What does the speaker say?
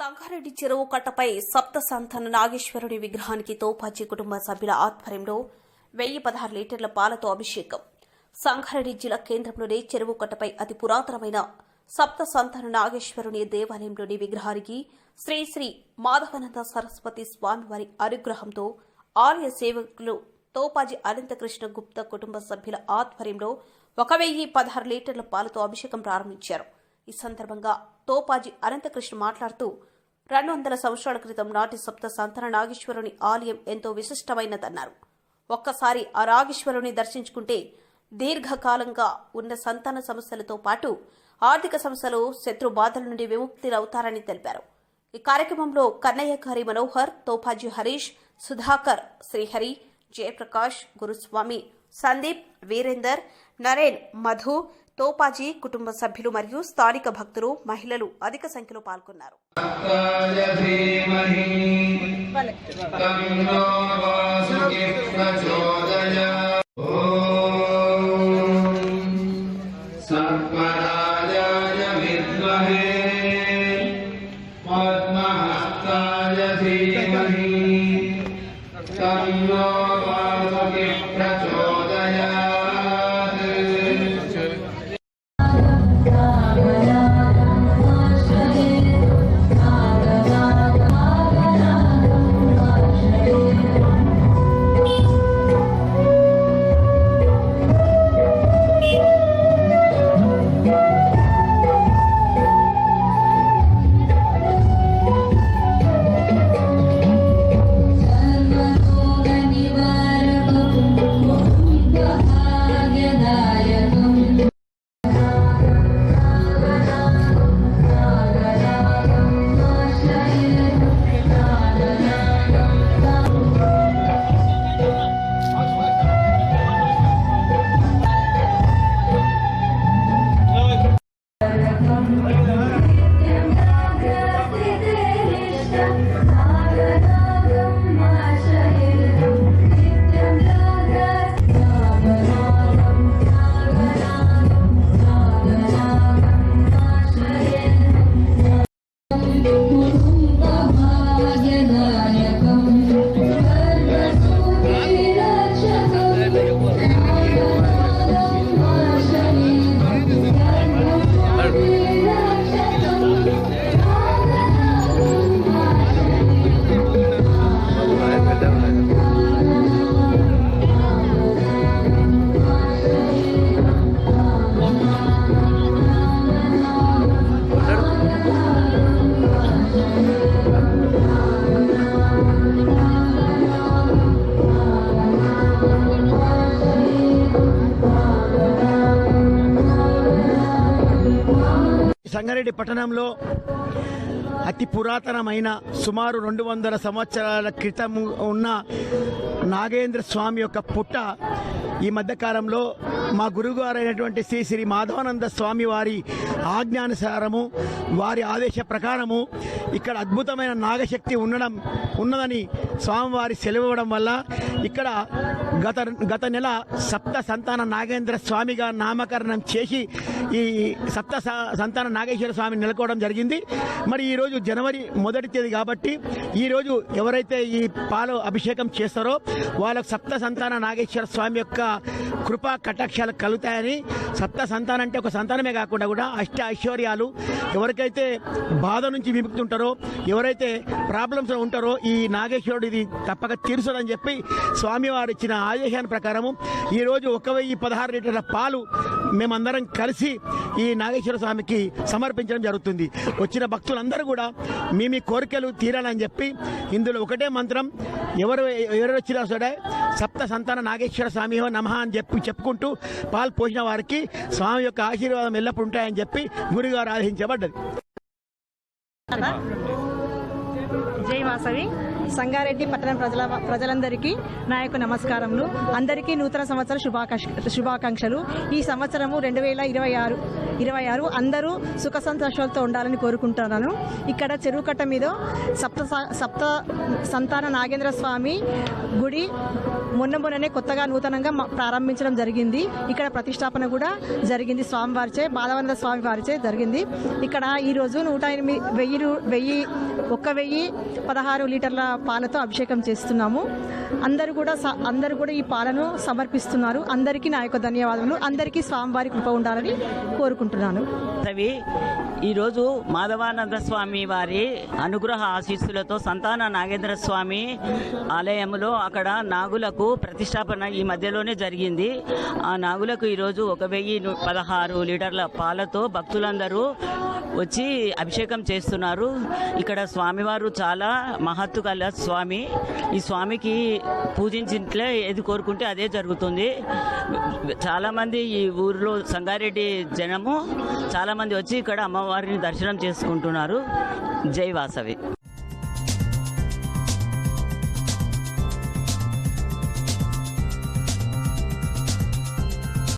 సంగారెడ్డి చెరువు కట్టపై సప్త సంతాన నాగేశ్వరుడి విగ్రహానికి తోపాజీ కుటుంబ సభ్యుల ఆధ్వర్యంలో వెయ్యి పదహారు లీటర్ల పాలతో అభిషేకం. సంగారెడ్డి జిల్లా కేంద్రంలోని చెరువు కట్టపై అతి పురాతనమైన సప్త సంతాన నాగేశ్వరుని దేవాలయంలోని విగ్రహానికి శ్రీ శ్రీ మాధవనంద సరస్వతి స్వామివారి అనుగ్రహంతో ఆలయ సేవకులు తోపాజీ అనంతకృష్ణ గుప్తా కుటుంబ సభ్యుల ఆధ్వర్యంలో ఒక వెయ్యి పదహారు లీటర్ల పాలతో అభిషేకం ప్రారంభించారు. ఈ సందర్భంగా తోపాజీ అనంతకృష్ణ మాట్లాడుతూ రెండు వందల సంవత్సరాల క్రితం నాటి సప్త సంతాన నాగేశ్వరుని ఆలయం ఎంతో విశిష్టమైనదన్నారు. ఒక్కసారి ఆ నాగేశ్వరుని దర్శించుకుంటే దీర్ఘకాలంగా ఉన్న సంతాన సమస్యలతో పాటు ఆర్థిక సమస్యలు శత్రు బాధల నుండి విముక్తిరవుతారని తెలిపారు. ఈ కార్యక్రమంలో కన్నయ్య గారి మనోహర్ తోపాజీ హరీష్ సుధాకర్ శ్రీహరి జయప్రకాష్ గురుస్వామి సందీప్ వీరేందర్ నరేన్ మధు తోపాజీ కుటుంబ సభ్యులు మరియు స్థానిక భక్తులు మహిళలు అధిక సంఖ్యలో పాల్గొన్నారు भक्ताय धीमहि तन्नो वासुकिः प्रचोदयात् ॐ सर्पराजाय विद्महे पद्महस्ताय धीमहि तन्नो वासुकिः प्रचोदयात् సంగారెడ్డి పట్టణంలో అతి పురాతనమైన సుమారు రెండు వందల సంవత్సరాల క్రితం ఉన్న నాగేంద్ర స్వామి యొక్క పుట్ట ఈ మధ్యకాలంలో మా గురుగారైనటువంటి శ్రీ శ్రీ మాధవానంద స్వామి వారి ఆజ్ఞానుసారము వారి ఆదేశ ప్రకారము ఇక్కడ అద్భుతమైన నాగశక్తి ఉండడం ఉన్నదని స్వామివారి సెలవివ్వడం వల్ల ఇక్కడ గత గత నెల సప్త సంతాన నాగేంద్ర స్వామిగా నామకరణం చేసి ఈ సప్త స- సంతాన నాగేశ్వర స్వామిని నెలకోవడం జరిగింది. మరి ఈరోజు జనవరి మొదటి తేదీ కాబట్టి ఈరోజు ఎవరైతే ఈ పాలు అభిషేకం చేస్తారో వాళ్ళకు సప్త సంతాన నాగేశ్వర స్వామి యొక్క కృపా కటాక్షాలు కలుగుతాయని సప్త సంతానం అంటే ఒక సంతానమే కాకుండా కూడా అష్ట ఐశ్వర్యాలు ఎవరికైతే బాధ నుంచి విముక్తి ఉంటారో ఎవరైతే ప్రాబ్లమ్స్ ఉంటారో ఈ నాగేశ్వరుడు ఇది తప్పక తీరుస్తుందని చెప్పి స్వామివారు ఇచ్చిన ఆదేశాన్ని ప్రకారము ఈరోజు ఒక వెయ్యి పదహారు లీటర్ల పాలు మేమందరం కలిసి ఈ నాగేశ్వర స్వామికి సమర్పించడం జరుగుతుంది. వచ్చిన భక్తులందరూ కూడా మీ మీ కోరికలు తీరాలని చెప్పి ఇందులో ఒకటే మంత్రం ఎవరు ఎవరు వచ్చినా సరే సప్త సంతాన నాగేశ్వర స్వామి నమః అని చెప్పి చెప్పుకుంటూ పాలు పోసిన వారికి స్వామి యొక్క ఆశీర్వాదం ఎల్లప్పుడు ఉంటాయని చెప్పి గురుగారు ఆదేశించబడ్డది. జై వాసవి సంగారెడ్డి పట్టణ ప్రజల ప్రజలందరికీ నా యొక్క నమస్కారములు. అందరికీ నూతన సంవత్సర శుభాకాంక్ష శుభాకాంక్షలు. ఈ సంవత్సరము రెండు వేల ఇరవై ఆరు ఇరవై ఆరు అందరూ సుఖ సంతోషాలతో ఉండాలని కోరుకుంటున్నాను. ఇక్కడ చెరువు కట్ట మీద సప్త సప్త సంతాన నాగేంద్ర స్వామి గుడి మొన్న మొన్ననే కొత్తగా నూతనంగా ప్రారంభించడం జరిగింది. ఇక్కడ ప్రతిష్టాపన కూడా జరిగింది స్వామివారిచే బాలవనంద స్వామి వారిచే జరిగింది. ఇక్కడ ఈరోజు నూట ఎనిమిది వెయ్యి రూ- వెయ్యి ఒక్క వెయ్యి పదహారు లీటర్ల పాలతో అభిషేకం చేస్తున్నాము. అందరూ కూడా స- అందరూ కూడా ఈ పాలను సమర్పిస్తున్నారు. అందరికీ నా యొక్క ధన్యవాదములు. అందరికీ స్వామివారి కృప ఉండాలని కోరుకుంటున్నాను. రవి ఈరోజు మాధవానంద స్వామి వారి అనుగ్రహ ఆశీస్సులతో సంతాన నాగేంద్ర స్వామి ఆలయంలో అక్కడ నాగులకు ప్రతిష్టాపన ఈ మధ్యలోనే జరిగింది. ఆ నాగులకు ఈరోజు ఒక వెయ్యి పదహారు లీటర్ల పాలతో భక్తులందరూ వచ్చి అభిషేకం చేస్తున్నారు. ఇక్కడ స్వామివారు చాలా మహత్తు కల స్వామి ఈ స్వామికి పూజించినట్లే ఏది కోరుకుంటే అదే జరుగుతుంది. చాలా మంది ఈ ఊరిలో సంగారెడ్డి జనము చాలా మంది వచ్చి ఇక్కడ అమ్మవారిని దర్శనం చేసుకుంటున్నారు. జై వాసవి.